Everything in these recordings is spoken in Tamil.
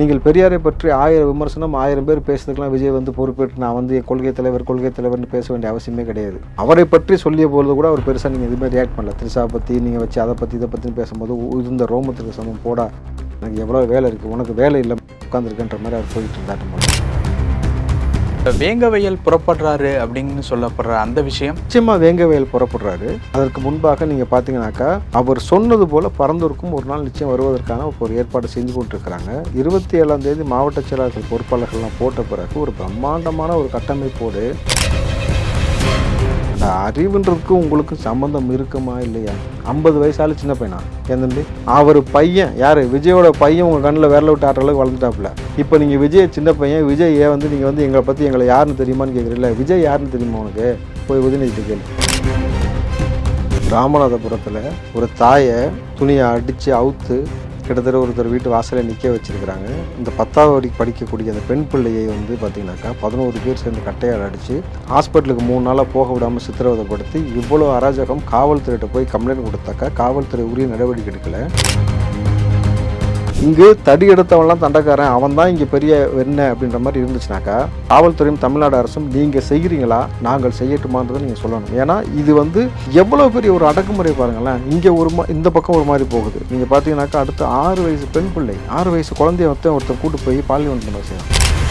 நீங்கள் பெரியாரை பற்றி ஆயிரம் விமர்சனம் ஆயிரம் பேர் பேசுறதுக்கெல்லாம் விஜய் வந்து பொறுப்பேற்று நான் வந்து என் கொள்கை தலைவர் கொள்கை தலைவர்னு பேச வேண்டிய அவசியமே கிடையாது. அவரை பற்றி சொல்லிய பொழுது கூட அவர் பெருசாக நீங்கள் எதுவுமே ரியாக்ட் பண்ணல. திரிசா பற்றி நீங்கள் வச்சு அதை பற்றி இதை பற்றின்னு பேசும்போது இந்த ரோமத்துக்கு சமம் போடா. எனக்கு எவ்வளோ வேலை இருக்குது உனக்கு வேலை இல்லை உட்காந்துருக்குன்ற மாதிரி அவர் போயிட்டு இருந்தாட்டு போல வேங்கவயல் புறப்படுறாரு அப்படின்னு சொல்லப்படுற அந்த விஷயம்? நிச்சயமாக வேங்கவயல் புறப்படுறாரு. அதற்கு முன்பாக நீங்கள் பார்த்தீங்கன்னாக்கா அவர் சொன்னது போல பரந்தூருக்கும் ஒரு நாள் நிச்சயம் வருவதற்கான ஒரு ஏற்பாடு செஞ்சு கொண்டிருக்கிறாங்க. இருபத்தி ஏழாம் தேதி மாவட்ட செயலாளர்கள் பொறுப்பாளர்கள்லாம் போட்ட பிறகு ஒரு பிரம்மாண்டமான ஒரு கட்டமைப்போடு அறிவுன்றதுக்கு உங்களுக்கு சம்மந்தம் இருக்குமா இல்லையா? ஐம்பது வயசால சின்ன பையனா? ஏன் தம்பி? அவர் பையன். யார்? விஜயோட பையன் உங்கள் கண்ணில் விரல விட்டு ஆட்டுற அளவுக்கு வளர்ந்துட்டாப்புல. இப்போ நீங்கள் விஜய் சின்ன பையன் விஜய் ஏன் வந்து நீங்கள் வந்து எங்களை பற்றி எங்களை யாருன்னு தெரியுமான்னு கேட்குறீங்களா விஜய் யாருன்னு தெரியுமா உனக்கு? போய் உதயநிதி கேளு. ராமநாதபுரத்தில் ஒரு தாயை துணியை அடித்து அவுத்து கிட்டத்தட்ட ஒருத்தர் வீட்டு வாசலை நிற்க வச்சுருக்கிறாங்க. இந்த பத்தாவது வரைக்கும் படிக்கக்கூடிய அந்த பெண் பிள்ளையை வந்து பார்த்திங்கனாக்கா பதினோரு பேர் சேர்ந்து கட்டையால் அடித்து ஹாஸ்பிட்டலுக்கு மூணு நாளாக போக விடாமல் சித்திரவதைப்படுத்தி இவ்வளோ அராஜகம் காவல்துறையிட்ட போய் கம்ப்ளைண்ட் கொடுத்தாக்கா காவல்துறை உரிய நடவடிக்கை எடுக்கலை. இங்கு தடி எடுத்தவன்லாம் தண்டக்காரன் அவன் தான் இங்கே பெரிய என்ன அப்படின்ற மாதிரி இருந்துச்சுனாக்கா காவல்துறையும் தமிழ்நாடு அரசும் நீங்கள் செய்கிறீங்களா? நாங்கள் செய்யட்டுமான்றதை நீங்கள் சொல்லணும். ஏன்னா இது வந்து எவ்வளோ பெரிய ஒரு அடக்குமுறை பாருங்களேன். இங்கே ஒரு மா இந்த பக்கம் ஒரு மாதிரி போகுது. நீங்கள் பார்த்தீங்கன்னாக்கா அடுத்து ஆறு வயசு பெண் பிள்ளை ஆறு வயசு குழந்தைய ஒருத்தன் ஒருத்தர் கூட்டு போய் பாலியல் பண்ண செய்யணும்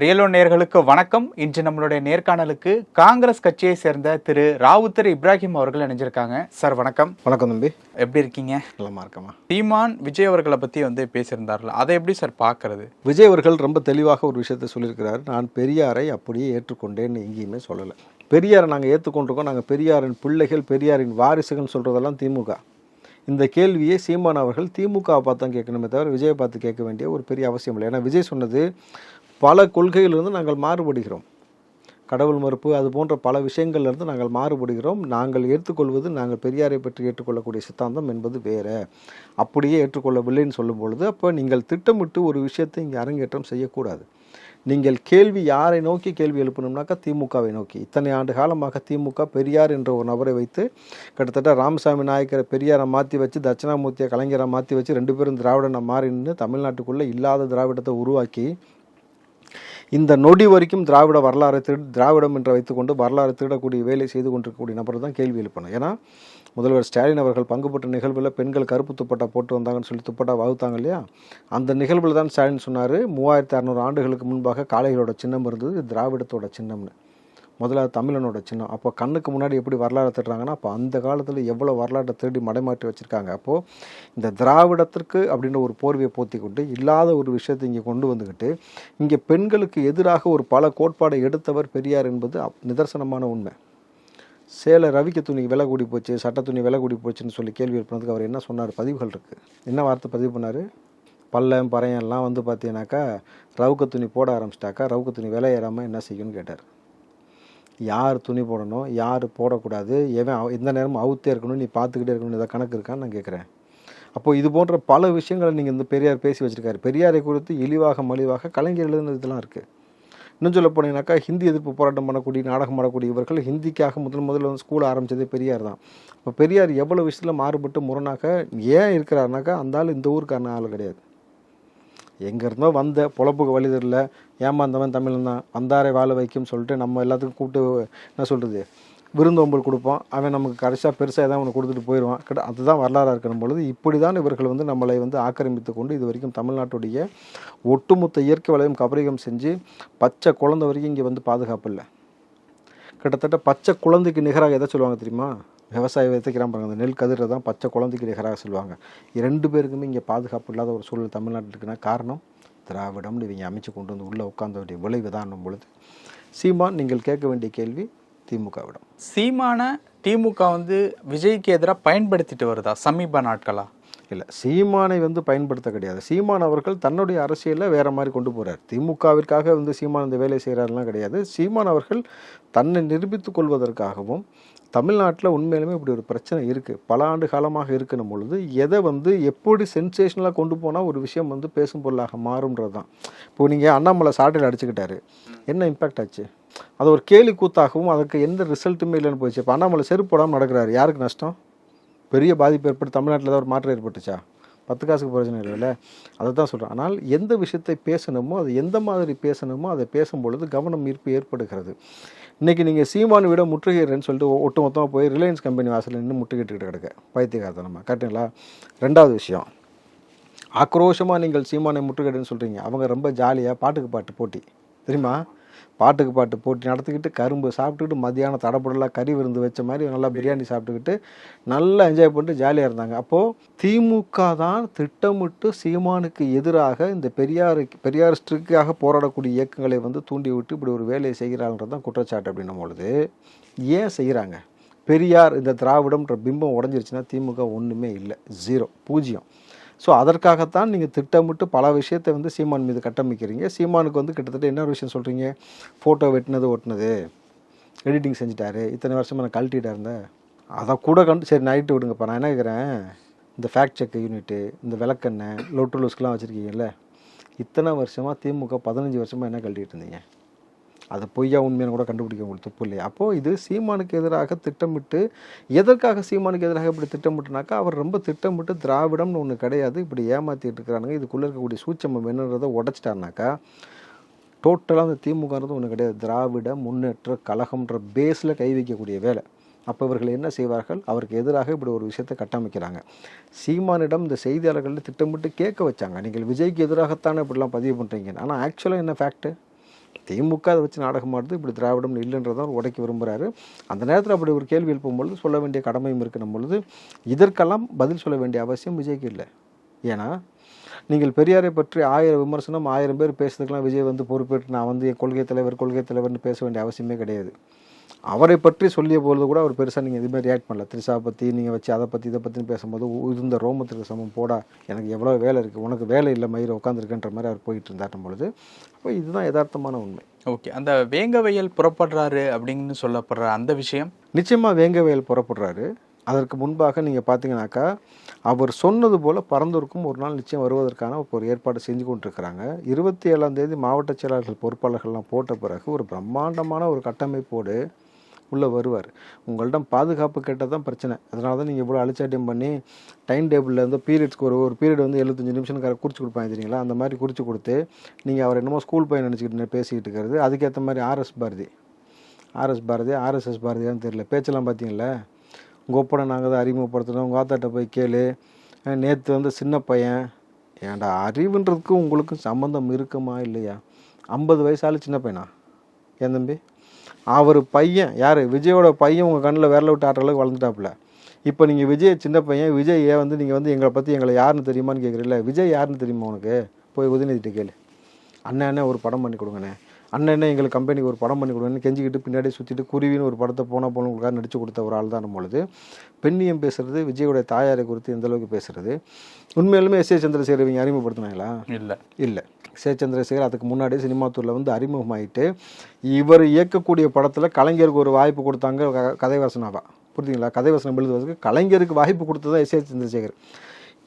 ரியலோ நேர்களுக்கு வணக்கம். இன்று நம்மளுடைய நேர்காணலுக்கு காங்கிரஸ் கட்சியை சேர்ந்த திரு ராவுத்தர் இப்ராஹிம் அவர்கள் இணைஞ்சிருக்காங்க. சார் வணக்கம். வணக்கம் தம்பி. எப்படி இருக்கீங்க? நல்லமா இருக்கமா சீமான் விஜய் அவர்களை பத்தி வந்து பேசியிருந்தார்ல. அதை எப்படி சார் பார்க்கறது? விஜய் அவர்கள் ரொம்ப தெளிவாக ஒரு விஷயத்தை சொல்லியிருக்கிறார். நான் பெரியாரை அப்படியே ஏற்றுக்கொண்டேன்னு எங்கேயுமே சொல்லலை. பெரியாரை நாங்கள் ஏற்றுக்கொண்டிருக்கோம் நாங்கள் பெரியாரின் பிள்ளைகள் பெரியாரின் வாரிசுகள் சொல்கிறதெல்லாம் திமுக. இந்த கேள்வியை சீமான் அவர்கள் திமுகவை பார்த்து தான் கேட்கணுமே தவிர விஜயை பார்த்து கேட்க வேண்டிய ஒரு பெரிய அவசியம் இல்லை. ஏன்னா விஜய் சொன்னது பல கொள்கையிலிருந்து நாங்கள் மாறுபடுகிறோம். கடவுள் மறுப்பு அது போன்ற பல விஷயங்கள்லேருந்து நாங்கள் மாறுபடுகிறோம். நாங்கள் ஏற்றுக்கொள்வது நாங்கள் பெரியாரை பற்றி ஏற்றுக்கொள்ளக்கூடிய சித்தாந்தம் என்பது வேறு. அப்படியே ஏற்றுக்கொள்ளவில்லைன்னு சொல்லும் பொழுது அப்போ நீங்கள் திட்டமிட்டு ஒரு விஷயத்தை இங்கே அரங்கேற்றம் செய்யக்கூடாது. நீங்கள் கேள்வி யாரை நோக்கி கேள்வி எழுப்பணும்னாக்கா திமுகவை நோக்கி. இத்தனை ஆண்டு காலமாக திமுக பெரியார் என்ற ஒரு நபரை வைத்து கிட்டத்தட்ட ராமசாமி நாயக்கரை பெரியாரை மாற்றி வச்சு தட்சிணாமூர்த்தியை கலைஞரை மாற்றி வச்சு ரெண்டு பேரும் திராவிடனை மாறி நின்று தமிழ்நாட்டுக்குள்ளே இல்லாத திராவிடத்தை உருவாக்கி இந்த நொடி வரைக்கும் திராவிட வரலாறு திருடி திராவிடம் என்று வைத்துக்கொண்டு வரலாறு திருடக்கூடிய வேலை செய்து கொண்டிருக்கக்கூடிய நபர் தான் கேள்வி எழுப்பணும் ஏன்னா முதல்வர் ஸ்டாலின் அவர்கள் பங்குபெற்ற நிகழ்வில் பெண்கள் கருப்பு துப்பட்டா போட்டு வந்தாங்கன்னு சொல்லி துப்பட்டா வகுத்தாங்க இல்லையா? அந்த நிகழ்வில் தான் ஸ்டாலின் சொன்னார் மூவாயிரத்தி அறநூறு ஆண்டுகளுக்கு முன்பாக காளைகளோட சின்னம் இருந்தது திராவிடத்தோட சின்னம்னு. முதலாவது தமிழனோட சின்னம். அப்போ கண்ணுக்கு முன்னாடி எப்படி வரலாறு தேடுறாங்கன்னா அப்போ அந்த காலத்தில் எவ்வளோ வரலாற்றை தேடி மடைமாற்றி வச்சுருக்காங்க. அப்போது இந்த திராவிடத்திற்கு அப்படின்ற ஒரு போர்வையை போத்தி கொண்டு இல்லாத ஒரு விஷயத்தை இங்கே கொண்டு வந்துக்கிட்டு இங்கே பெண்களுக்கு எதிராக ஒரு பல கோட்பாடை எடுத்தவர் பெரியார் என்பது அப்- நிதர்சனமான உண்மை. சேலை ரவிக்க துணி விலை கூடி போச்சு சட்ட துணி விலை கூடி போச்சுன்னு சொல்லி கேள்வி எழுப்பினதுக்கு அவர் என்ன சொன்னார்? பதிவுகள் இருக்குது என்ன வார்த்தை பதிவு பண்ணார்? பள்ளம் பறையெல்லாம் வந்து பார்த்தீங்கன்னாக்கா ரவுக்க துணி போட ஆரம்பிச்சிட்டாக்கா ரவுக்க துணி விலை ஏறாமல் என்ன செய்யும்னு கேட்டார். யார் துணி போடணும் யார் போடக்கூடாது எவன் அவ- எந்த நேரமும் அவுத்தே இருக்கணும் நீ பார்த்துக்கிட்டே இருக்கணும் இதை கணக்கு இருக்கான்னு நான் கேட்குறேன். அப்போ இது போன்ற பல விஷயங்களை நீங்கள் இந்த பெரியார் பேசி வச்சுருக்காரு. பெரியாரை குறித்து இழிவாக மலிவாக கலைஞர் எழுதுனது இதெல்லாம் இருக்குது இன்னும் சொல்ல போனீங்கன்னாக்கா ஹிந்தி எதிர்ப்பு போராட்டம் பண்ணக்கூடிய நாடகம் ஆடக்கூடிய இவர்கள் ஹிந்திக்காக முதல் முதல்ல வந்து ஸ்கூல் ஆரம்பித்ததே பெரியார் தான். இப்போ பெரியார் எவ்வளோ விஷயத்தில் மாறுபட்டு முரணாக ஏன் இருக்கிறாருனாக்கா அந்த ஆள் இந்த ஊருக்கான ஆள் கிடையாது. எங்கே இருந்தோ வந்த பொழப்புக்கு வழி தெரியல. ஏமாந்தவன் தமிழன் தான் வந்தாரை வாழ வைக்கும் சொல்லிட்டு நம்ம எல்லாத்துக்கும் கூப்பிட்டு என்ன சொல்கிறது விருந்தோம்பல் கொடுப்போம். அவன் நமக்கு கடைசியாக பெருசாக ஏதாவது ஒன்று கொடுத்துட்டு போயிடுவான். கிட்ட அதுதான் வரலாறாக இருக்கிற பொழுது இப்படி தான் இவர்கள் வந்து நம்மளை வந்து ஆக்கிரமித்து கொண்டு இது வரைக்கும் தமிழ்நாட்டுடைய ஒட்டுமொத்த இயற்கை வளையம் கபரீகம் செஞ்சு பச்சை குழந்தை வரைக்கும் இங்கே வந்து பாதுகாப்பு இல்லை. கிட்டத்தட்ட பச்சை குழந்தைக்கு நிகராக எதை சொல்லுவாங்க தெரியுமா? விவசாயம் விதைக்கிறான் பாருங்க அந்த நெல் கதிரை தான் பச்சை குழந்தைக்கு நிகராக சொல்லுவாங்க இரண்டு பேருக்குமே இங்கே பாதுகாப்பு இல்லாத ஒரு சூழல் தமிழ்நாட்டில் இருக்குன்னா காரணம் திராவிடம்னு இவங்க அமைச்சு கொண்டு வந்து உள்ளே உட்கார்ந்த வேண்டிய விளைவு தான் பொழுது. சீமான் நீங்கள் கேட்க வேண்டிய கேள்வி திமுகவிடம். சீமான திமுக வந்து விஜய்க்கு எதிராக பயன்படுத்திட்டு வருதா? சமீப நாட்களா? இல்லை சீமானை வந்து பயன்படுத்த கிடையாது. சீமான் அவர்கள் தன்னுடைய அரசியலை வேற மாதிரி கொண்டு போறார். திமுகவிற்காக வந்து சீமான் இந்த வேலை செய்கிறாருலாம் கிடையாது. சீமான் அவர்கள் தன்னை நிரூபித்துக் கொள்வதற்காகவும் தமிழ்நாட்டில் உண்மையிலுமே இப்படி ஒரு பிரச்சனை இருக்குது பல ஆண்டு காலமாக இருக்கணும் பொழுது எதை வந்து எப்படி சென்சேஷனலாக கொண்டு போனால் ஒரு விஷயம் வந்து பேசும் பொருளாக மாறும்ன்றது தான் இப்போ நீங்கள் அண்ணாமலை சாட்டையில் அடிச்சுக்கிட்டாரு. என்ன இம்பேக்ட் ஆச்சு? அது ஒரு கேலி கூத்தாகவும் அதுக்கு எந்த ரிசல்ட்டுமே இல்லைன்னு போயிடுச்சு. இப்போ அண்ணாமலை செருப்பு போடாமல் நடக்கிறாரு. யாருக்கு நஷ்டம்? பெரிய பாதிப்பு ஏற்பட்டு தமிழ்நாட்டில் ஏதாவது ஒரு மாற்றம் ஏற்பட்டுச்சா? பத்து காசுக்கு பிரச்சனை இல்லைல்ல? அதை தான் சொல்கிறேன் ஆனால் எந்த விஷயத்தை பேசணுமோ அது எந்த மாதிரி பேசணுமோ அதை பேசும்பொழுது கவனம் ஈர்ப்பு ஏற்படுகிறது. இன்றைக்கி நீங்கள் சீமானு விட முற்றுகிறேன்னு சொல்லிட்டு ஒட்டு மொத்தமாக போய் ரிலையன்ஸ் கம்பெனி வாசலில் நின்று முற்றுகையிட்டு கிடக்க. நம்ம கரெக்டுங்களா ரெண்டாவது விஷயம். ஆக்ரோஷமாக நீங்கள் சீமானை முற்றுகையிடுன்னு சொல்கிறீங்க அவங்க ரொம்ப ஜாலியாக பாட்டுக்கு பாட்டு போட்டி. தெரியுமா? பாட்டுக்கு பாட்டு போட்டி நடத்திக்கிட்டு கரும்பு சாப்பிட்டுக்கிட்டு மத்தியானம் தடப்படலாம் கறி விருந்து வச்ச மாதிரி நல்லா பிரியாணி சாப்பிட்டுக்கிட்டு நல்லா என்ஜாய் பண்ணிட்டு ஜாலியாக இருந்தாங்க. அப்போது திமுக தான் திட்டமிட்டு சீமானுக்கு எதிராக இந்த பெரியார் பெரியாரிஸ்டுக்காக போராடக்கூடிய இயக்கங்களை வந்து தூண்டி விட்டு இப்படி ஒரு வேலையை செய்கிறாங்கன்றது தான் குற்றச்சாட்டு அப்படின்னும் பொழுது ஏன் செய்கிறாங்க? பெரியார் இந்த திராவிடம்ன்ற பிம்பம் உடஞ்சிருச்சுன்னா திமுக ஒன்றுமே இல்லை. ஜீரோ பூஜ்ஜியம். ஸோ அதற்காகத்தான் நீங்கள் திட்டமிட்டு பல விஷயத்தை வந்து சீமான் மீது கட்டமைக்கிறீங்க. சீமானுக்கு வந்து கிட்டத்தட்ட என்ன விஷயம் சொல்கிறீங்க ஃபோட்டோ வெட்டினது ஓட்டினது எடிட்டிங் செஞ்சுட்டாரு இத்தனை வருஷமாக நான் கழட்டிட்டா இருந்தேன். அதை கூட கண்டு சரி நைட்டு விடுங்கப்பா நான் என்ன கேட்குறேன் இந்த ஃபேக்ட் செக் யூனிட்டு இந்த விளக்கெண்ணெய் லொட்டு லூஸ்க்கெலாம் வச்சுருக்கீங்கல்ல இத்தனை வருஷமாக திமுக பதினஞ்சு வருஷமாக என்ன கழட்டிகிட்டு இருந்தீங்க? அது பொய்யா உண்மையான கூட கண்டுபிடிக்க உங்களுக்கு தப்பு இல்லையா? அப்போது இது சீமானுக்கு எதிராக திட்டமிட்டு எதற்காக சீமானுக்கு எதிராக இப்படி திட்டமிட்டுனாக்கா அவர் ரொம்ப திட்டமிட்டு திராவிடம்னு ஒன்று கிடையாது இப்படி ஏமாற்றிட்டு இருக்கிறானுங்க. இதுக்குள்ளே இருக்கக்கூடிய சூச்சமம் என்னன்றதை உடச்சிட்டாருனாக்கா டோட்டலாக அந்த திமுகன்றது ஒன்று கிடையாது. திராவிட முன்னேற்ற கழகம்ன்ற பேஸில் கை வைக்கக்கூடிய வேலை. அப்போ இவர்கள் என்ன செய்வார்கள்? அவருக்கு எதிராக இப்படி ஒரு விஷயத்தை கட்டமைக்கிறாங்க. சீமானிடம் இந்த செய்தியாளர்கள் திட்டமிட்டு கேட்க வச்சாங்க. நீங்கள் விஜய்க்கு எதிராகத்தானே இப்படிலாம் பதிவு பண்ணுறீங்க ஆனால் ஆக்சுவலாக என்ன ஃபேக்ட்டு திமுக அதை வச்சு நாடகம் ஆடுது இப்படி திராவிடம் இல்லைன்றதை அவர் உடைக்க விரும்புகிறாரு அந்த நேரத்தில் அப்படி ஒரு கேள்வி எழுப்பும் பொழுது சொல்ல வேண்டிய கடமையும் இருக்கணும் பொழுது இதற்கெல்லாம் பதில் சொல்ல வேண்டிய அவசியம் விஜய்க்கு இல்லை. ஏன்னா நீங்கள் பெரியாரை பற்றி ஆயிரம் விமர்சனம் ஆயிரம் பேர் பேசுறதுக்கெல்லாம் விஜய் வந்து பொறுப்பேற்று நான் வந்து என் கொள்கை தலைவர் கொள்கை தலைவர்னு பேச வேண்டிய அவசியமே கிடையாது. அவரை பற்றி சொல்லிய பொழுது கூட அவர் பெருசாக நீங்கள் எதுவுமே ரியாக்ட் பண்ணல. த்ரிஷா பற்றி நீங்கள் வச்சு அதை பற்றி இதை பற்றின்னு பேசும்போது இருந்த ரோமத்திற்கு சமம் போடா எனக்கு எவ்வளோ வேலை இருக்குது உனக்கு வேலை இல்லை மயிரை உட்காந்துருக்கன்ற மாதிரி அவர் போயிட்டு இருந்தாட்டும் பொழுது அப்போ இதுதான் யதார்த்தமான உண்மை. ஓகே அந்த வேங்கவயல் புறப்படுறாரு அப்படின்னு சொல்லப்படுற அந்த விஷயம்? நிச்சயமாக வேங்கவேல் புறப்படுறாரு. அதற்கு முன்பாக நீங்கள் பார்த்தீங்கன்னாக்கா அவர் சொன்னது போல் பரந்தூருக்கும் ஒரு நாள் நிச்சயம் வருவதற்கான ஒரு ஏற்பாடு செஞ்சு கொண்டிருக்கிறாங்க. இருபத்தி ஏழாம் தேதி மாவட்ட செயலாளர்கள் பொறுப்பாளர்கள்லாம் போட்ட பிறகு ஒரு பிரம்மாண்டமான ஒரு கட்டமைப்போடு உள்ளே வருவார். உங்கள்கிட்ட பாதுகாப்பு கேட்டால் தான் பிரச்சனை. அதனால தான் நீங்கள் இவ்வளோ அழிச்சாட்டியம் பண்ணி டைம் டேபிளில் வந்து பீரியட்ஸ்க்கு ஒரு ஒரு பீரியட் வந்து எழுபத்தஞ்சு நிமிஷம் குறித்து கொடுப்பாங்க தெரியுங்களா? அந்த மாதிரி குறித்து கொடுத்து நீங்கள் அவர் என்னமோ ஸ்கூல் பையன் நினச்சிக்கிட்டு பேசிக்கிட்டு இருக்கிறது. அதுக்கேற்ற மாதிரி RS Bharathi. RS Bharathi RSS பாரதியான்னு தெரியல. பேச்செல்லாம் பார்த்தீங்களா உங்கள் ஒப்பனை நாங்கள் தான் அறிமுகப்படுத்தணும் உங்கள் ஆத்தாட்ட போய் கேளு. நேற்று வந்து சின்ன பையன். ஏன்டா அறிவுன்றதுக்கும் உங்களுக்கும் சம்மந்தம் இருக்குமா இல்லையா? ஐம்பது வயசால சின்ன பையனா? ஏன் தம்பி? அவர் பையன் யார்? விஜயோட பையன் உங்கள் கண்ணில் விரல விட்டு ஆட்டுற அளவுக்கு வளர்ந்துட்டாப்புல. இப்போ நீங்கள் விஜய் சின்ன பையன் விஜய் ஏன் வந்து நீங்கள் வந்து எங்களை பற்றி எங்களை யாருன்னு தெரியுமான்னு கேட்குறீல்ல விஜய் யாருன்னு தெரியுமா உனக்கு? போய் உதயநிதிட்ட கேளு. அண்ணன் அண்ணன் ஒரு படம் பண்ணி கொடுங்கண்ணே. அண்ணன் என்ன எங்களுக்கு கம்பெனிக்கு ஒரு படம் பண்ணி கொடுங்கன்னு கெஞ்சிக்கிட்டு பின்னாடி சுற்றிட்டு குருவின்னு ஒரு படத்தை போனால் போனவங்களுக்காக நடிச்சு கொடுத்த ஒரு ஆள் தான் பொழுது. பெண்ணியம் பேசுறது விஜயோட தாயாரை குறித்து எந்த அளவுக்கு பேசுறது? உண்மையிலுமே எஸ் ஏ சந்திரசேகர் இவங்க அறிமுகப்படுத்தினாங்களா? இல்லை. இல்லை. சே சந்திரசேகர் அதுக்கு முன்னாடி சினிமாத்தூரில் வந்து அறிமுகமாயிட்டு இவர் இயக்கக்கூடிய படத்தில் கலைஞருக்கு ஒரு வாய்ப்பு கொடுத்தாங்க க- கதைவசனாவா புரியுதுங்களா? கதைவசனம் எழுதுவதற்கு கலைஞருக்கு வாய்ப்பு கொடுத்தது தான் எஸ் ஏ சந்திரசேகர்.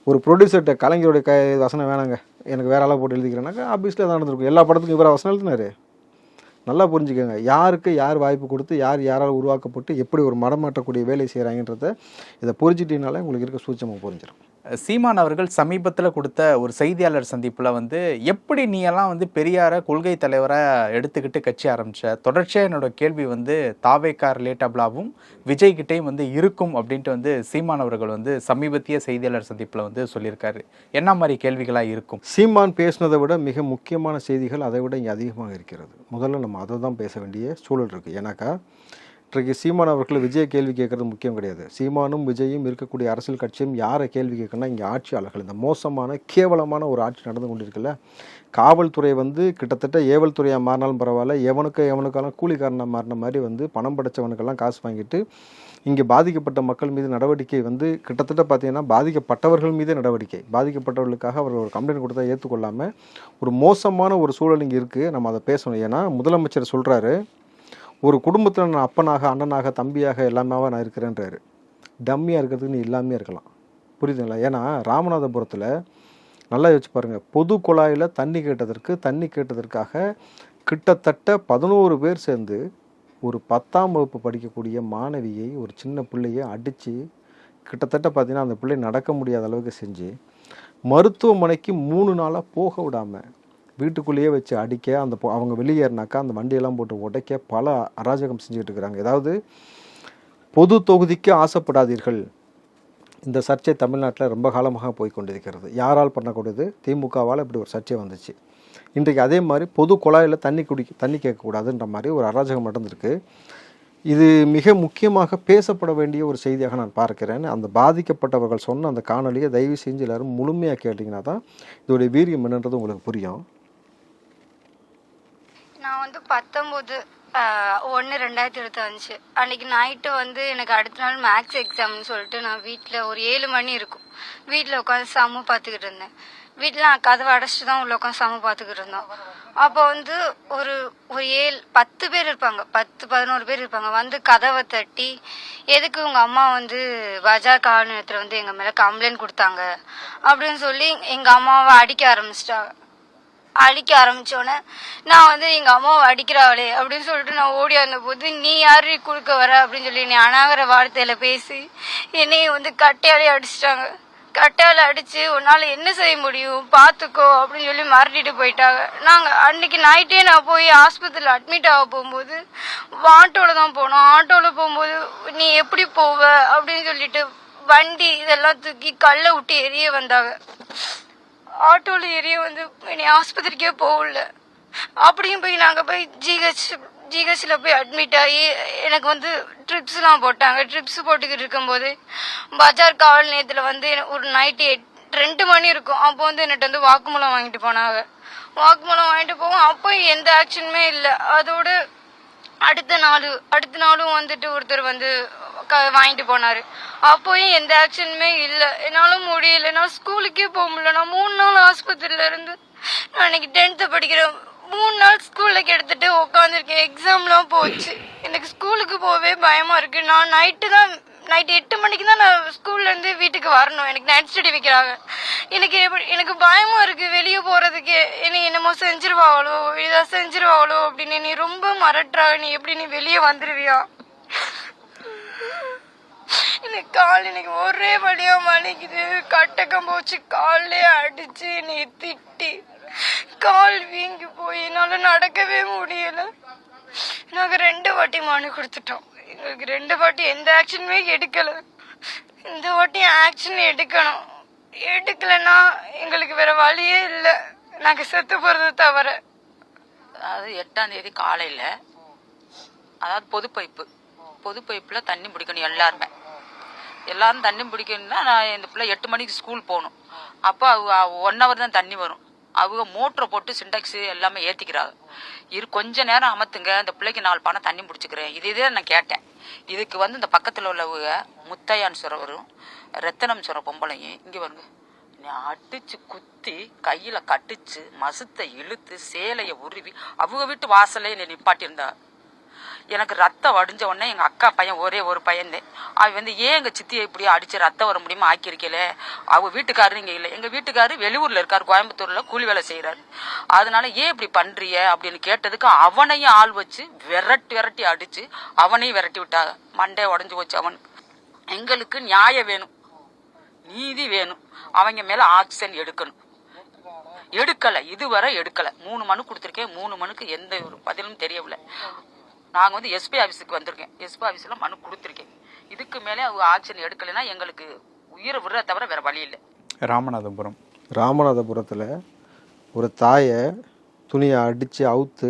ஒரு ப்ரொடியூசர்கிட்ட கலைஞருடைய க வசனம் வேணாங்க. எனக்கு வேற ஆளாக போட்டு எழுதிக்கிறேன்னாக்கா ஆஃபீஸில் தான் நடந்திருக்கும். எல்லா படத்துக்கும் இவரை வசனம் எழுதினாரு. நல்லா புரிஞ்சுக்கோங்க. யாருக்கு யார் வாய்ப்பு கொடுத்து யார் யாரால் உருவாக்கப்பட்டு எப்படி ஒரு மடமாட்டக்கூடிய வேலை செய்கிறாங்கன்றத இதை புரிஞ்சிட்டீங்கனாலே உங்களுக்கு இருக்க சூட்சமாக புரிஞ்சிடும் சீமான் அவர்கள் சமீபத்தில் கொடுத்த ஒரு செய்தியாளர் சந்திப்பில் வந்து எப்படி நீ எல்லாம் வந்து பெரியார கொள்கை தலைவரை எடுத்துக்கிட்டு கட்சி ஆரம்பித்த தொடர்ச்சியாக என்னோட கேள்வி வந்து தாவேக்கா ரிலேட்டபிளாகவும் விஜய்கிட்டையும் வந்து இருக்கும் அப்படின்ட்டு வந்து சீமான் அவர்கள் வந்து சமீபத்திய செய்தியாளர் சந்திப்பில் வந்து சொல்லியிருக்காரு. என்ன மாதிரி கேள்விகளாக இருக்கும்? சீமான் பேசினதை விட மிக முக்கியமான செய்திகள் அதை விட இங்கே அதிகமாக இருக்கிறது. முதல்ல நம்ம அதை தான் பேச வேண்டிய சூழல் இருக்குது ஏன்னாக்கா இன்றைக்கு சீமான் அவர்கள் விஜய கேள்வி கேட்கறது முக்கியம் கிடையாது. சீமானும் விஜயும் இருக்கக்கூடிய அரசியல் கட்சியும் யாரை கேள்வி கேட்கணும்னா இங்கே ஆட்சியாளர்கள். இந்த மோசமான கேவலமான ஒரு ஆட்சி நடந்து கொண்டிருக்குல்ல. காவல்துறை வந்து கிட்டத்தட்ட ஏவல் துறையாக மாறினாலும் பரவாயில்ல. எவனுக்கு எவனுக்கெல்லாம் கூலிக்காரனாக மாறின மாதிரி வந்து பணம் படைச்சவனுக்கெல்லாம் காசு வாங்கிட்டு இங்கே பாதிக்கப்பட்ட மக்கள் மீது நடவடிக்கை வந்து கிட்டத்தட்ட பார்த்தீங்கன்னா பாதிக்கப்பட்டவர்கள் மீதே நடவடிக்கை. பாதிக்கப்பட்டவர்களுக்காக அவர் ஒரு கம்ப்ளைண்ட் கொடுத்தா ஏற்றுக்கொள்ளாமல் ஒரு மோசமான ஒரு சூழல் இங்கே இருக்குது நம்ம அதை பேசணும். ஏன்னா முதலமைச்சர் சொல்கிறாரு ஒரு குடும்பத்தில் நான் அப்பனாக அண்ணனாக தம்பியாக எல்லாமே நான் இருக்கிறேன்றாரு. டம்மியாக இருக்கிறதுக்கு நீ எல்லாமே இருக்கலாம். புரியுதுங்களா? ஏன்னா ராமநாதபுரத்தில் நல்லா யோசிச்சு பாருங்கள் பொது குழாயில் தண்ணி கேட்டதற்கு தண்ணி கேட்டதற்காக கிட்டத்தட்ட பதினோரு பேர் சேர்ந்து ஒரு பத்தாம் வகுப்பு படிக்கக்கூடிய மாணவியை ஒரு சின்ன பிள்ளையை அடித்து கிட்டத்தட்ட பார்த்தீங்கன்னா அந்த பிள்ளை நடக்க முடியாத அளவுக்கு செஞ்சு மருத்துவமனைக்கு மூணு நாளாக போக விடாமல் வீட்டுக்குள்ளேயே வச்சு அடிக்க அந்த அவங்க வெளியேறினாக்கா அந்த வண்டியெல்லாம் போட்டு உடைக்க பல அராஜகம் செஞ்சுக்கிட்டு இருக்கிறாங்க. ஏதாவது பொது தொகுதிக்கு ஆசைப்படாதீர்கள். இந்த சர்ச்சை தமிழ்நாட்டில் ரொம்ப காலமாக போய் கொண்டிருக்கிறது யாரால் பண்ணக்கூடியது? திமுகவால் இப்படி ஒரு சர்ச்சை வந்துச்சு. இன்றைக்கு அதே மாதிரி பொது குழாயில் தண்ணி குடி தண்ணி கேட்கக்கூடாதுன்ற மாதிரி ஒரு அராஜகம் நடந்திருக்கு. இது மிக முக்கியமாக பேசப்பட வேண்டிய ஒரு செய்தியாக நான் பார்க்கிறேன். அந்த பாதிக்கப்பட்டவர்கள் சொன்ன அந்த காணொலியை தயவு செஞ்சு எல்லோரும் முழுமையாக கேட்டிங்கன்னா தான் இதோடைய வீரியம் என்னன்றது உங்களுக்கு புரியும். நான் வந்து பத்தொம்போது ஒன்று ரெண்டாயிரத்தி இருபத்தஞ்சு. அன்னைக்கு நைட்டு வந்து எனக்கு அடுத்த நாள் மேக்ஸ் எக்ஸாம்னு சொல்லிட்டு நான் வீட்டில் ஒரு ஏழு மணி இருக்கும். வீட்டில் உட்காந்து சம பார்த்துக்கிட்டு இருந்தேன். வீட்டில் நான் கதவை அடைச்சிட்டு தான் உள்ள உட்காந்து சம பார்த்துக்கிட்டு இருந்தோம். அப்போ வந்து ஒரு ஒரு ஏழு பத்து பேர் இருப்பாங்க. பத்து பதினோரு பேர் இருப்பாங்க. வந்து கதவை தட்டி எதுக்கு உங்கள் அம்மா வந்து பஜார் காவல் நிலையத்தில் வந்து எங்கள் மேலே கம்ப்ளைண்ட் கொடுத்தாங்க? அப்படின்னு சொல்லி எங்கள் அம்மாவை அடிக்க ஆரம்பிச்சிட்டாங்க. அடிக்க ஆரம்பித்தோன்னே நான் வந்து எங்கள் அம்மாவை அடிக்கிறாளே அப்படின்னு சொல்லிட்டு நான் ஓடி வந்தபோது நீ யார்? கொடுக்க வர அப்படின்னு சொல்லி நீ அனாகர வார்த்தையில் பேசி என்னையை வந்து கட்டையாலே அடிச்சிட்டாங்க. கட்டையால் அடித்து உன்னால் என்ன செய்ய முடியும்? பார்த்துக்கோ அப்படின்னு சொல்லி மிரட்டிட்டு போயிட்டாங்க. நாங்கள் அன்னைக்கு நைட்டே நான் போய் ஆஸ்பத்திரியில் அட்மிட் ஆக போகும்போது ஆட்டோவில் தான் போனோம். ஆட்டோவில் போகும்போது நீ எப்படி போவ? அப்படின்னு சொல்லிட்டு வண்டி இதெல்லாம் தூக்கி கல்லை விட்டு எரிய வந்தாங்க. ஆட்டோவில் ஏறிய வந்து என்னை ஆஸ்பத்திரிக்கே போகல. அப்படியும் போய் நாங்கள் போய் ஜிஹெச் ஜிஹெச்சில் போய் அட்மிட் ஆகி எனக்கு வந்து ட்ரிப்ஸ்லாம் போட்டாங்க. ட்ரிப்ஸ் போட்டுக்கிட்டு இருக்கும்போது பஜார் காவல் நிலையத்தில் வந்து ஒரு நைட்டு எட் ரெண்டு மணி இருக்கும். அப்போ வந்து என்னட்ட வந்து வாக்குமூலம் வாங்கிட்டு போனாங்க. வாக்குமூலம் வாங்கிட்டு போவோம். அப்போ எந்த ஆக்ஷனுமே இல்லை. அதோட அடுத்த நாள் அடுத்த நாளும் வந்துட்டு ஒருத்தர் வந்து க- வாங்கிட்டு போனார். அப்போயும் எந்த ஆக்ஷனுமே இல்லை. என்னாலும் முடியல. நான் ஸ்கூலுக்கே போக முடியல. நான் மூணு நாள் ஆஸ்பத்திரியில இருந்து நான் இன்னைக்கு டென்த்து படிக்கிறேன் மூணு நாள் ஸ்கூலில் கெடுத்துட்டு உட்காந்துருக்கேன் எக்ஸாம்லாம் போச்சு. எனக்கு ஸ்கூலுக்கு போகவே பயமாக இருக்குது நான் நைட்டு தான் நைட்டு எட்டு மணிக்கு தான் நான் ஸ்கூல்லேருந்து வீட்டுக்கு வரணும். எனக்கு நைட் ஸ்டடி வைக்கிறாங்க. எனக்கு எப்படி எனக்கு பயமாக இருக்குது வெளியே போகிறதுக்கு என்னை என்னமோ செஞ்சிருவாங்களோ இதாக செஞ்சிருவாங்களோ அப்படின்னு நீ ரொம்ப மறட்டுறாங்க நீ எப்படி நீ வெளியே வந்துடுவியா எனக்கு கால் இன்னைக்கு ஒரே வழியாக மலிக்குது கட்டக்கம் போச்சு கால்லே அடிச்சு நீ திட்டி. கால் வீங்கி போய் என்னால் நடக்கவே முடியலை. நாங்கள் ரெண்டு வாட்டி மனு கொடுத்துட்டோம். எனக்கு ரெண்டு வாட்டி எந்த ஆக்ஷனுமே எடுக்கல. இந்த வாட்டி ஆக்ஷன் எடுக்கணும். எடுக்கலைன்னா எங்களுக்கு வேற வழியே இல்லை. நாங்க செத்து போறது தவிர. அதாவது எட்டாம் தேதி காலையில் அதாவது பொது பைப்பு. பொது பைப்பில் தண்ணி பிடிக்கணும் எல்லாருமே. எல்லாரும் தண்ணி பிடிக்கணும்னா நான் இந்த பிள்ளை எட்டு மணிக்கு ஸ்கூல் போகணும். அப்போ ஒன் ஹவர் தான் தண்ணி வரும். அவங்க மோட்டரை போட்டு சிண்டெக்ஸு எல்லாமே ஏற்றிக்கிறாங்க இரு கொஞ்ச நேரம் அமர்த்துங்க இந்த பிள்ளைக்கு நாலு பணம் தண்ணி பிடிச்சிக்கிறேன் இது இதே நான் கேட்டேன். இதுக்கு வந்து இந்த பக்கத்தில் உள்ளவங்க முத்தையான் சுரவரும் ரத்தனம் சுர பொம்பளையும் இங்கே வருங்க நீ அடிச்சு குத்தி கையில் கட்டிச்சு மசுத்தை இழுத்து சேலையை உருவி அவங்க வீட்டு வாசலே என்னை நிப்பாட்டியிருந்தா. எனக்கு ரத்தம் வடிஞ்ச உடனே எங்கள் அக்கா பையன் ஒரே ஒரு பையன்தேன் அவன் வந்து ஏன் எங்கள் சித்தியை இப்படி அடித்து ரத்தம் வர முடியுமா? ஆக்கியிருக்கல. அவள் வீட்டுக்காரரு இங்கே இல்லை. எங்கள் வீட்டுக்காரரு வெளியூரில் இருக்கார். கோயம்புத்தூரில் கூலி வேலை செய்கிறாரு அதனால ஏன் இப்படி பண்ணுறிய அப்படின்னு கேட்டதுக்கு அவனையும் ஆள் வச்சு விரட்டி விரட்டி அடித்து அவனையும் விரட்டி விட்டாங்க. மண்டே உடஞ்சி போச்சு அவனுக்கு. எங்களுக்கு நியாயம் வேணும். நீதி வேணும். அவங்க மேலே ஆக்ஷன் எடுக்கணும். எடுக்கலை. இதுவரை எடுக்கலை. மூணு மனு கொடுத்துருக்கேன். மூணு மனுக்கு எந்த ஒரு பதிலும் தெரியவில்லை. நாங்க வந்து எஸ்பி ஆபீஸுக்கு வந்திருக்கேன். எஸ்பி ஆபீஸ்ல மனு கொடுத்துருக்கேன். இதுக்கு மேலே அவங்க ஆக்ஷன் எடுக்கலைன்னா எங்களுக்கு உயிரை விடுற தவிர வேற வழி இல்லை. ராமநாதபுரம். ராமநாதபுரத்தில் ஒரு தாயை துணியை அடித்து அவுத்து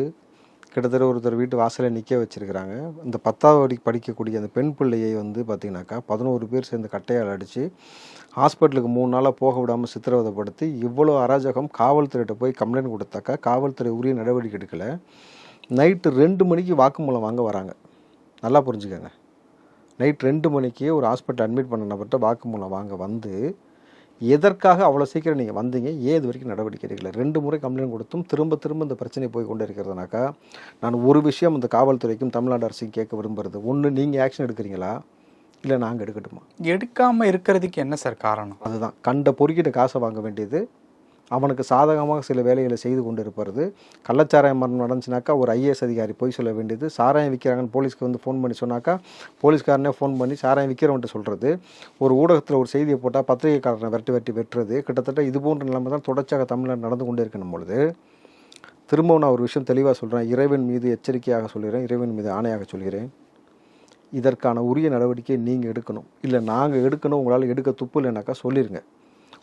கிட்டத்தட்ட ஒருத்தர் வீட்டு வாசலில் நிற்க வச்சிருக்கிறாங்க. இந்த பத்தாவது வரைக்கும் படிக்கக்கூடிய அந்த பெண் பிள்ளையை வந்து பார்த்தீங்கன்னாக்கா பதினோரு பேர் சேர்ந்து கட்டையால் அடித்து ஹாஸ்பிட்டலுக்கு மூணு நாளாக போக விடாமல் சித்திரவதைப்படுத்தி இவ்வளோ அராஜகம் காவல்துறையிட்ட போய் கம்ப்ளைண்ட் கொடுத்தாக்கா காவல்துறை உரிய நடவடிக்கை எடுக்கலை. நைட்டு ரெண்டு மணிக்கு வாக்குமூலம் வாங்க வராங்க. நல்லா புரிஞ்சுக்கங்க. நைட் ரெண்டு மணிக்கு ஒரு ஹாஸ்பிட்டல் அட்மிட் பண்ண நபர்கிட்ட வாக்குமூலம் வாங்க வந்து எதற்காக அவ்வளோ சீக்கிரம் நீங்கள் வந்தீங்க ஏன் இது வரைக்கும் நடவடிக்கை எடுக்கல? ரெண்டு முறை கம்ப்ளைண்ட் கொடுத்தும் திரும்ப திரும்ப இந்த பிரச்சனை போய் கொண்டு இருக்கிறதுனாக்கா நான் ஒரு விஷயம் இந்த காவல்துறைக்கும் தமிழ்நாடு அரசுக்கும் கேட்க விரும்புறது. ஒன்று நீங்கள் ஆக்ஷன் எடுக்கிறீங்களா? இல்லை நாங்கள் எடுக்கட்டுமா? எடுக்காம இருக்கிறதுக்கு என்ன சார் காரணம்? அதுதான். கண்ட பொறுக்கிட்ட காசை வாங்க வேண்டியது அவனுக்கு சாதகமாக சில வேலைகளை செய்து கொண்டு இருப்பது கள்ளச்சாராய மரணம் நடந்துச்சுனாக்கா ஒரு ஐஏஎஸ் அதிகாரி போய் சொல்ல வேண்டியது. சாராயம் விற்கிறாங்கன்னு போலீஸ்க்கு வந்து ஃபோன் பண்ணி சொன்னாக்கா போலீஸ்காரனே ஃபோன் பண்ணி சாராயம் விற்கிறவன்ட்டு சொல்கிறது ஒரு ஊடகத்தில் ஒரு செய்தியை போட்டால் பத்திரிகைக்காரனை வெட்டி வெட்டி வெட்டுறது. கிட்டத்தட்ட இது போன்ற நிலைமை தான் தொடர்ச்சியாக தமிழ்நாடு நடந்து கொண்டே இருக்கணும் பொழுது. திரும்பவும் நான் ஒரு விஷயம் தெளிவாக சொல்கிறேன் இறைவன் மீது எச்சரிக்கையாக சொல்கிறேன் இறைவன் மீது ஆணையாக சொல்கிறேன் இதற்கான உரிய நடவடிக்கையை நீங்கள் எடுக்கணும். இல்லை நாங்கள் எடுக்கணும் உங்களால் எடுக்க துப்பு இல்லைனாக்கா சொல்லிடுங்க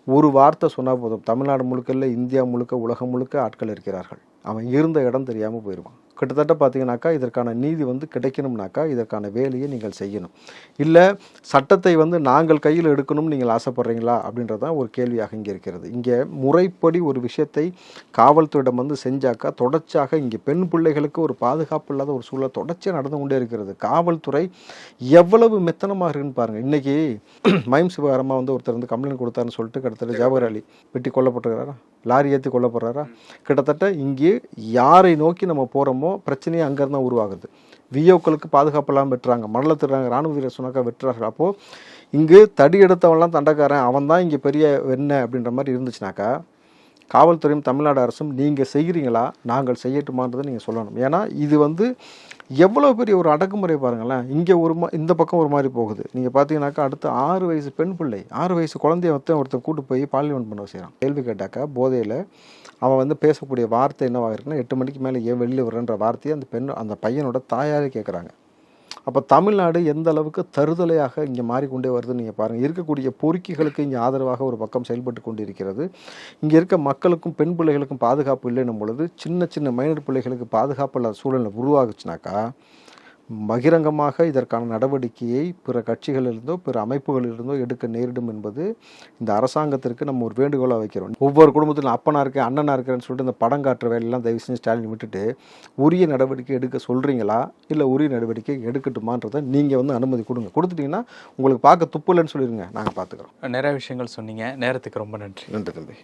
ஒரு வார்த்தை சொன்னால் போதும். தமிழ்நாடு முழுக்க இல்லை இந்தியா முழுக்க உலகம் முழுக்க ஆட்கள் இருக்கிறார்கள். அவன் இருந்த இடம் தெரியாமல் போயிடுவான் கிட்டத்தட்ட பார்த்தீங்கன்னாக்கா இதற்கான நீதி வந்து கிடைக்கணும்னாக்கா இதற்கான வேலையை நீங்கள் செய்யணும். இல்லை சட்டத்தை வந்து நாங்கள் கையில் எடுக்கணும்னு நீங்கள் ஆசைப்படுறீங்களா? அப்படின்றது தான் ஒரு கேள்வியாக இங்கே இருக்கிறது. இங்கே முறைப்படி ஒரு விஷயத்தை காவல்துறையிடம் வந்து செஞ்சாக்கா தொடர்ச்சியாக இங்கே பெண் பிள்ளைகளுக்கு ஒரு பாதுகாப்பு இல்லாத ஒரு சூழல் தொடர்ச்சியாக நடந்து கொண்டே இருக்கிறது. காவல்துறை எவ்வளவு மெத்தனமாக இருக்குன்னு பாருங்கள் இன்றைக்கி மைம் சிவகாரமாக வந்து ஒருத்தர் வந்து கம்ப்ளைண்ட் கொடுத்தாருன்னு சொல்லிட்டு கிட்டத்தட்ட ஜவஹர் அலி வெட்டி கொல்லப்பட்டிருக்காரா லாரி ஏற்றி கொல்லப்படுறாரா கிட்டத்தட்ட இங்கே யாரை நோக்கி நம்ம போகிறோமோ பிரச்சனையே அங்கேருந்து தான் உருவாகுது. விஓக்களுக்கு பாதுகாப்பெல்லாம் வெட்டுறாங்க. மணலை திருறாங்க ராணுவ வீரர் சொன்னாக்கா வெட்டுறாங்க அப்போது இங்கு தடி எடுத்தவன்லாம் தண்டக்காரன். அவன் தான் இங்கே பெரிய வெண்ணெய் அப்படின்ற மாதிரி இருந்துச்சுனாக்கா காவல்துறையும் தமிழ்நாடு அரசும் நீங்கள் செய்கிறீங்களா? நாங்கள் செய்யட்டுமான்றதை நீங்கள் சொல்லணும். ஏன்னா இது வந்து எவ்வளோ பெரிய ஒரு அடக்குமுறை பாருங்களேன். இங்கே ஒரு மா இந்த பக்கம் ஒரு மாதிரி போகுது. நீங்கள் பார்த்தீங்கன்னாக்கா அடுத்து ஆறு வயசு பெண் பிள்ளை ஆறு வயசு குழந்தைய ஒருத்தன் ஒருத்தன் கூட்டு போய் பார்லிமெண்ட் பண்ண செய்கிறான் கேள்வி கேட்டாக்கா போதையில் அவன் வந்து பேசக்கூடிய வார்த்தை என்னவாக இருக்குன்னா எட்டு மணிக்கு மேலே ஏன் வெளியில் வரன்ற வார்த்தையை அந்த பெண் அந்த பையனோட தாயாரே கேட்குறாங்க அப்போ தமிழ்நாடு எந்த அளவுக்கு தருதலையாக இங்கே மாறிக்கொண்டே வருதுன்னு நீங்கள் பாருங்கள் இருக்கக்கூடிய பொறுக்கிகளுக்கு இங்கே ஆதரவாக ஒரு பக்கம் செயல்பட்டு கொண்டு இருக்கிறது இங்கே இருக்க மக்களுக்கும் பெண் பிள்ளைகளுக்கும் பாதுகாப்பு இல்லைன்னும் பொழுது சின்ன சின்ன மைனர் பிள்ளைகளுக்கு பாதுகாப்பு இல்லாத சூழ்நிலை உருவாகுச்சுனாக்கா பகிரங்கமாக இதற்கான நடவடிக்கையை பிற கட்சிகளிலிருந்தோ பிற அமைப்புகளிலிருந்தோ எடுக்க நேரிடும் என்பது இந்த அரசாங்கத்திற்கு நம்ம ஒரு வேண்டுகோளாக வைக்கிறோம். ஒவ்வொரு குடும்பத்திலும் அப்பனா இருக்கேன் அண்ணனா இருக்கிறேன்னு சொல்லிட்டு இந்த படம் காட்டுற வேலையெல்லாம் தயவு செஞ்சு ஸ்டாலின் விட்டுட்டு உரிய நடவடிக்கை எடுக்க சொல்கிறீங்களா இல்லை உரிய நடவடிக்கை எடுக்கட்டுமான்றதை நீங்கள் வந்து அனுமதி கொடுங்க. கொடுத்துட்டீங்கன்னா உங்களுக்கு பார்க்க துப்பு இல்லைன்னு சொல்லிடுங்க. நாங்கள் பார்த்துக்குறோம். நிறைய விஷயங்கள் சொன்னீங்க. நேரத்துக்கு ரொம்ப நன்றி. நன்றி தம்பி.